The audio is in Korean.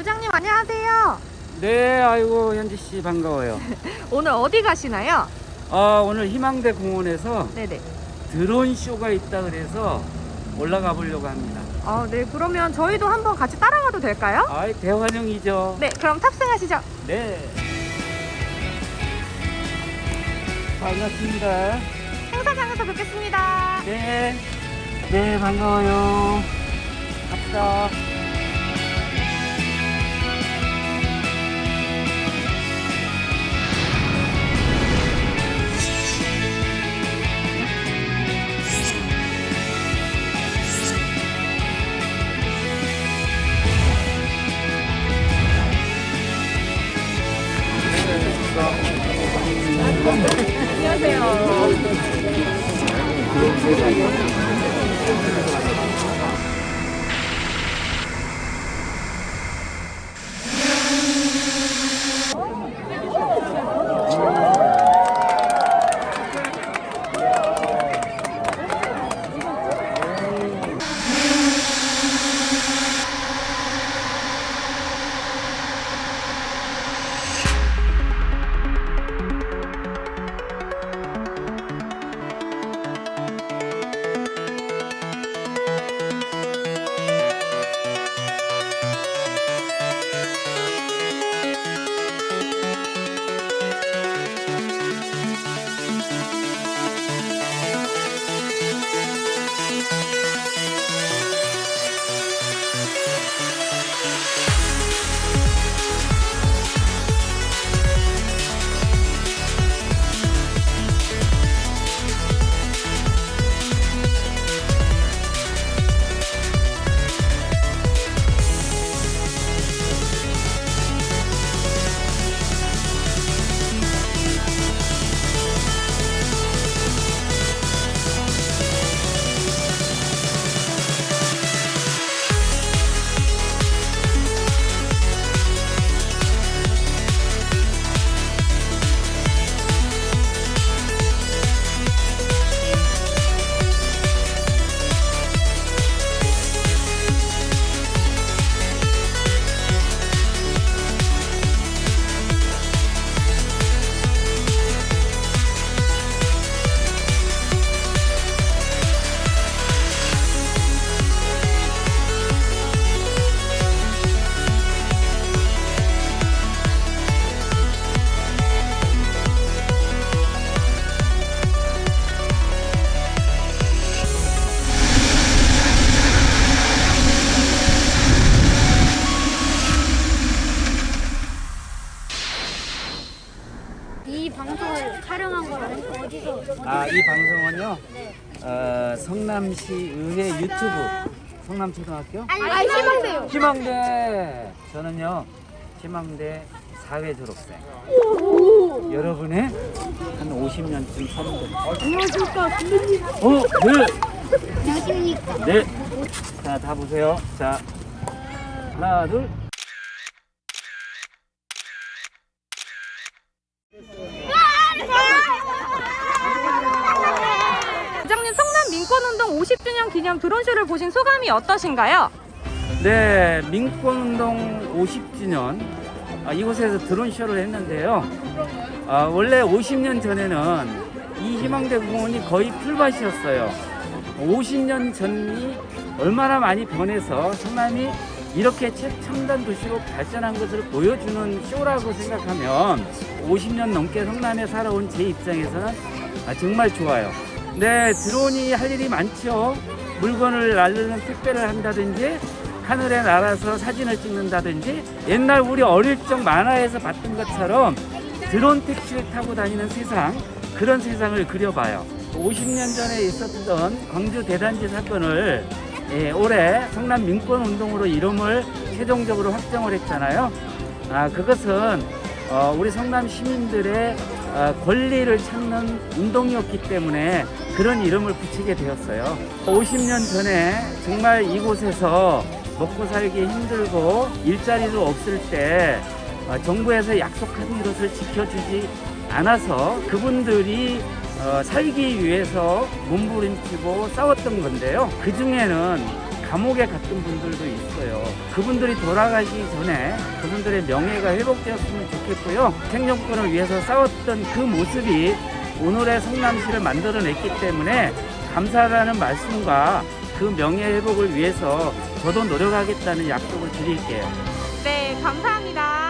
부장님 안녕하세요. 네, 아이고 현지 씨 반가워요. 오늘 어디 가시나요? 아 오늘 희망대 공원에서 네네. 드론 쇼가 있다 그래서 올라가 보려고 합니다. 어, 네. 그러면 저희도 한번 같이 따라가도 될까요? 아이 대환영이죠. 네. 그럼 탑승하시죠. 네. 반갑습니다. 행사장에서 뵙겠습니다. 네. 네 반가워요. 갑시다. 안녕하세요. 아 이 방송은요. 네. 어, 성남시 의회 유튜브 성남초등학교 아, 희망돼요. 희망대 저는요 희망대 사회 졸업생 여러분의 한 50년쯤 서는 안녕하십니까, 선배님. 어, 네, 안녕하십니까. 네. 자, 다 보세요. 자, 하나, 둘. 성남 민권운동 50주년 기념 드론쇼를 보신 소감이 어떠신가요? 네, 민권운동 50주년 아, 이곳에서 드론 쇼를 했는데요. 아, 원래 50년 전에는 이 희망대 공원이 거의 풀밭이었어요. 50년 전이 얼마나 많이 변해서 성남이 이렇게 최첨단 도시로 발전한 것을 보여주는 쇼라고 생각하면 50년 넘게 성남에 살아온 제 입장에서는 아, 정말 좋아요. 네, 드론이 할 일이 많죠. 물건을 날르는 택배를 한다든지 하늘에 날아서 사진을 찍는다든지 옛날 우리 어릴 적 만화에서 봤던 것처럼 드론 택시를 타고 다니는 세상 그런 세상을 그려봐요. 50년 전에 있었던 광주 대단지 사건을 예, 올해 성남 민권 운동으로 이름을 최종적으로 확정을 했잖아요. 아 그것은 어, 우리 성남 시민들의 어, 권리를 찾는 운동이었기 때문에 그런 이름을 붙이게 되었어요. 50년 전에 정말 이곳에서 먹고 살기 힘들고 일자리도 없을 때 어, 정부에서 약속한 것을 지켜주지 않아서 그분들이 어, 살기 위해서 몸부림치고 싸웠던 건데요. 그 중에는 감옥에 갔던 분들도 있어요. 그분들이 돌아가시기 전에 그분들의 명예가 회복되었으면 좋겠고요. 생존권을 위해서 싸웠던 그 모습이 오늘의 성남시를 만들어냈기 때문에 감사하다는 말씀과 그 명예 회복을 위해서 저도 노력하겠다는 약속을 드릴게요. 네, 감사합니다.